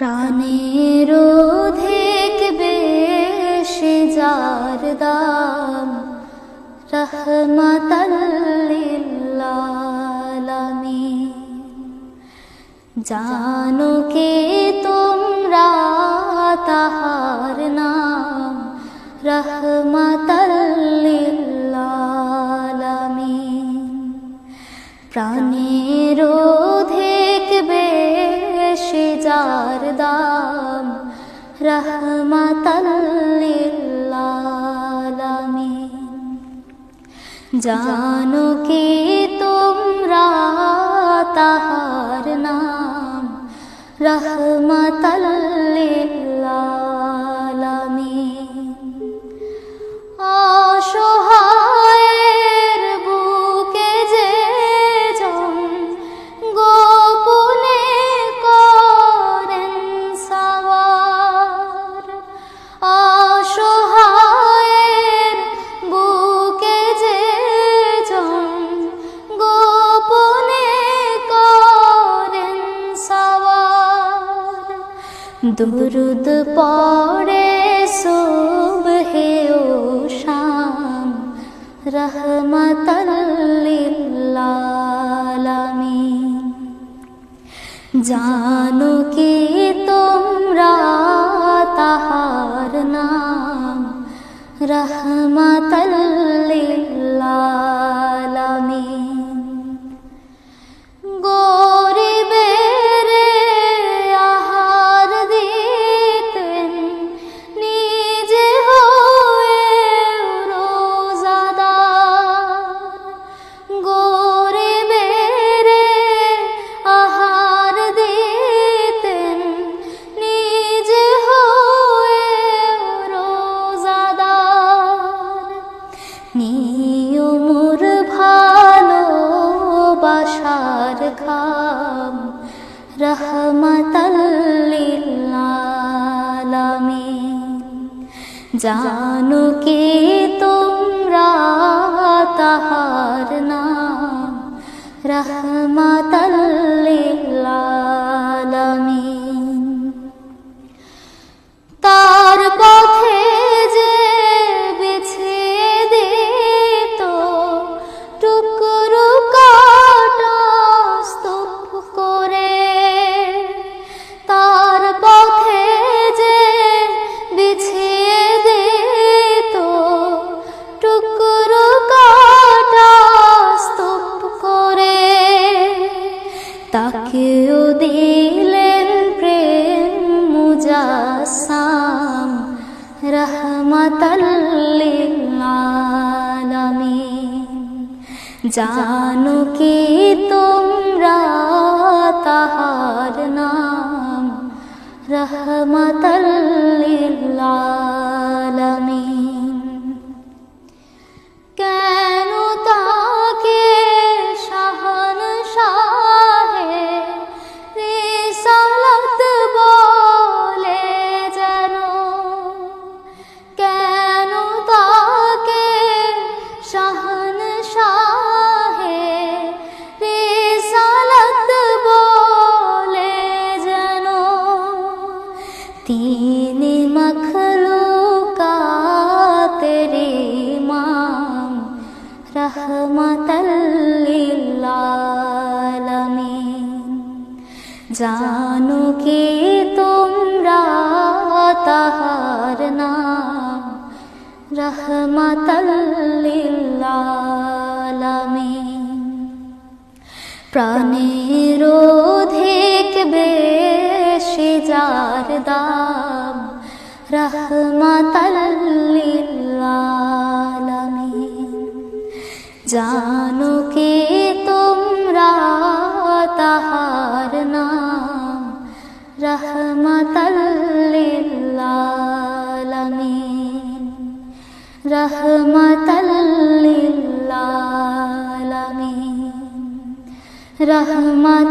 প্রাণের অধিক বেশি যার দাম রহমতাল্লিল্লালামিন জানো কে তোমরা তাহার নাম? রহমতাল্লিল্লালামিন রহমতাল্লিল্লালামিন জানো কি তোমরা তাহার নাম রহমতাল্লিল্লালামিন দুরুদ পড়ে সুবহে ও শাম। রহমতাল্লিল্লালামিন জানো কি তোমরা তাহার নাম? রহমতাল্লিল্লালামিন জানো কে তোমরা মুজাসাম রহমতাল্লিল্লালামিন জানো কি তোমরা তাহার নাম? রহমতাল্লিল্লালামিন রহমতাল্লিল্লালামিন জানো কি তোমরা তাহার নাম? রহমতাল্লিল্লালামিন প্রাণের অধিক বেশি যার দাম? রহমতাল্লিল্লালামিন रसमाल